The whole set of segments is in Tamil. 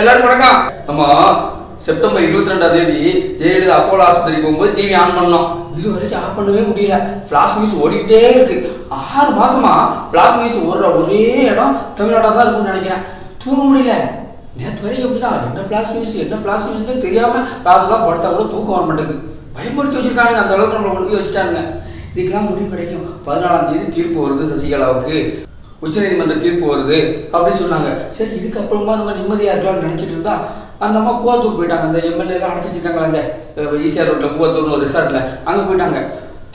எல்லாரும் வணக்கம். நம்ம செப்டம்பர் இருபத்தி ரெண்டாம் தேதி ஜெயலலிதா அப்போலோ ஆஸ்பத்திரிக்கு போகும்போது டிவி ஆன் பண்ணோம். இது வரைக்கும் ஆன் பண்ணவே முடியல. ஃபிளாஷ் நியூஸ் ஓடிக்கிட்டே இருக்கு. ஆறு மாசமா ஃபிளாஷ் நியூஸ் ஓடுற ஒரே இடம் தமிழ்நாடாக தான் இருக்கும்னு நினைக்கிறேன். தூங்க முடியல. நேற்று வரைக்கும் அப்படிதான் என்ன ஃபிளாஷ் நியூஸ் என்ன ஃபிளாஷ் நியூஸ்னு தெரியாம ராதுலாம் படுத்தா கூட தூக்கம் வர மாட்டேங்குது. பயன்படுத்தி வச்சிருக்கானுங்க. அந்த அளவுக்கு நம்மளை கொண்டு போய் வச்சுட்டானுங்க. இதுக்கெல்லாம் முடிவு கிடைக்கும். பதினாலாம் தேதி தீர்ப்பு வருது சசிகலாவுக்கு. உச்சநீதிமன்ற தீர்ப்பு வருது அப்படின்னு சொன்னாங்க. சரி இதுக்கு அப்புறமா நம்ம நிம்மதியா இருக்கலாம்னு நினைச்சிட்டு இருந்தா அந்த அம்மா கூவத்தூர் போயிட்டாங்க. அந்த எம்எல்ஏ அடைச்சி வச்சிருக்காங்களா அங்க ஈசிஆர் ரோட்ல கூவத்தூர்னு ஒரு ரிசார்ட்ல. அங்க போயிட்டாங்க.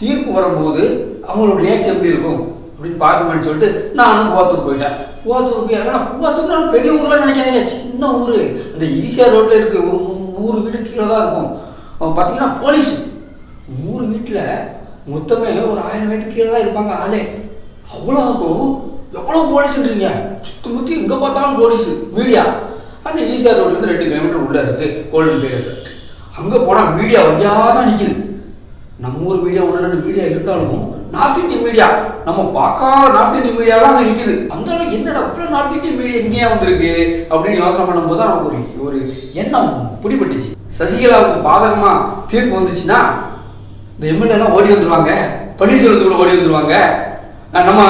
தீர்ப்பு வரும்போது அவங்களோட ரியாக்ஷன் எப்படி இருக்கும் அப்படின்னு பார்க்கணும்னு சொல்லிட்டு நானும் கூவத்தூர் போயிட்டேன். கூவத்தூர் போய் இறங்கினா கூவாத்தூர் நான் பெரிய ஊர்ல நினைக்காதீங்க. சின்ன ஊரு. அந்த ஈசிஆர் ரோட்ல இருக்கு. ஒரு நூறு வீடு கீழே தான் இருக்கும். பார்த்தீங்கன்னா போலீஸ். நூறு வீட்டில் மொத்தமே ஒரு ஆயிரம் வீட்டுக்கு கீழே தான் இருப்பாங்க ஆளே. அவ்வளோக்கும் எவ்வளோ போலீஸ்ன்றீங்க சுற்றி முற்றி எங்கே பார்த்தாலும் போலீஸ் மீடியா அந்த ஈசிஆர் ரோட்லேருந்து ரெண்டு கிலோமீட்டர் உள்ளே இருக்குது கோல்டன் பே அங்கே போனால் மீடியா வண்டியாக தான் நிற்கிது நம்ம ஊர் மீடியா ஒன்று ரெண்டு மீடியா இருந்தாலும் நார்த் இந்தியன் மீடியா நம்ம பார்க்காத நார்த் இந்தியன் மீடியாலாம் அங்கே நிற்கிது அந்த அளவுக்கு என்னடா அவ்வளோ நார்த் இந்தியன் மீடியா எங்கேயா வந்திருக்கு? அப்படின்னு யோசனை பண்ணும்போது தான் நமக்கு ஒரு ஒரு எண்ணம் பிடிபட்டுச்சு. சசிகலாவுக்கு பாதகமாக தீர்ப்பு வந்துச்சுன்னா இந்த எம்எல்ஏலாம் ஓடி வந்துருவாங்க. பன்னீர்செல்வத்துக்குள்ள ஓடி வந்துடுவாங்க நம்ம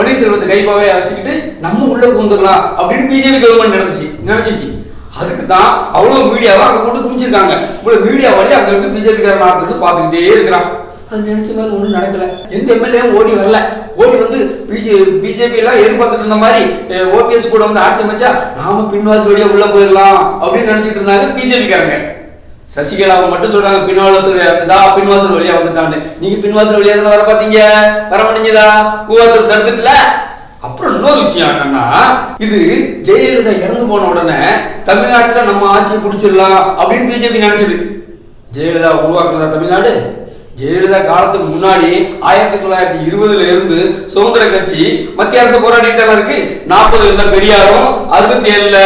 பன்னீர்செல்வத்தை கைப்பாவே வச்சுக்கிட்டு நம்ம உள்ள புகுந்துடலாம் அப்படின்னு பிஜேபி கவர்மெண்ட் நினைச்சிச்சு நினைச்சிச்சு. அதுக்கு தான் அவ்வளோ மீடியாவை அங்கே கொண்டு குமிச்சிருக்காங்க இவ்வளோ மீடியா வழி அங்கே இருந்து பிஜேபி காரன் பார்த்துக்கிட்டே இருக்கிறான். அது நினைச்ச மாதிரி ஒன்றும் நடக்கல. எந்த எம்எல்ஏவும் ஓடி வரல. ஓடி வந்து பிஜே பிஜேபி எல்லாம் எதிர்பார்த்துட்டு இருந்த மாதிரி ஓபிஎஸ் கூட வந்து ஆட்சி அமைச்சா நாம பின்வாசி வழியா உள்ள போயிடலாம் அப்படின்னு நினைச்சிட்டு இருந்தாங்க பிஜேபி காரங்க. சசிகலாவை மட்டும் சொல்றாங்க பின்வாசல் வழியா வந்துட்டா பின்வாசல் வழியா வந்துட்டான்னு. நீங்க பின்வாசல் வழியா தானே வர பாத்தீங்க வர முடிஞ்சதா? கூவாத்தூர் தடுத்துட்டுல? அப்புறம் இன்னொரு விஷயம் என்னன்னா இது ஜெயலலிதா இறந்து போன உடனே தமிழ்நாட்டுல நம்ம ஆட்சியை பிடிச்சிடலாம் அப்படின்னு பிஜேபி நினைச்சது. ஜெயலலிதா உருவாக்குறதா தமிழ்நாடு? ஜெயலலிதா காலத்துக்கு முன்னாடி ஆயிரத்தி தொள்ளாயிரத்தி இருபதுல இருந்து சுதந்திர கட்சி மத்திய அரசு போராடிட்டு இருக்கு. நாற்பது இருந்த பெரியாரும் அறுபத்தி ஏழுல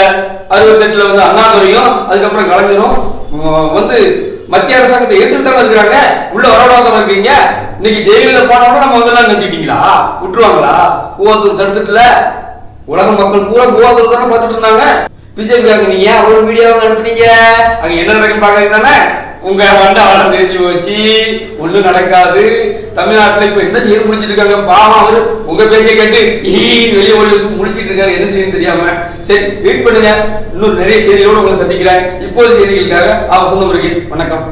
அறுபத்தி எட்டுல வந்து அண்ணாதுரையும் அதுக்கப்புறம் கலைஞரும் வந்து மத்திய அரசாங்கத்தை எதிர்த்து இருக்கிறாங்க. உள்ள வரவிடாம இருக்கீங்க. இன்னைக்கு ஜெயலலிதா போனவங்க நம்ம வந்து நினைச்சுட்டீங்களா விட்டுருவாங்களா? கூவாத்தூர் தடுத்துட்டுல? உலக மக்கள் பூரா கூவாத்தூர் தானே பார்த்துட்டு இருந்தாங்க. பிஜேபி காரங்க நீங்க அவ்வளவு மீடியாவை நடத்துனீங்க அங்க என்ன நடக்குன்னு பாக்குறீங்க தானே? உங்க வண்டாவளம் தெரிஞ்சு போச்சு. ஒண்ணும் நடக்காது. தமிழ்நாட்டுல இப்ப என்ன செய்ய முடிச்சிட்டு இருக்காங்க பாவம் அவரு. உங்க பேச்சை கேட்டு ஈ வெளியே ஓடி முடிச்சிட்டு இருக்காரு. என்ன செய்யணும் தெரியாம. சரி வெயிட் பண்ணுங்க. இன்னும் நிறைய செய்திகளோடு உங்களை சந்திக்கிறேன். இப்போது செய்திகளுக்காக ஆ வசந்தம் முருகேஷ் வணக்கம்.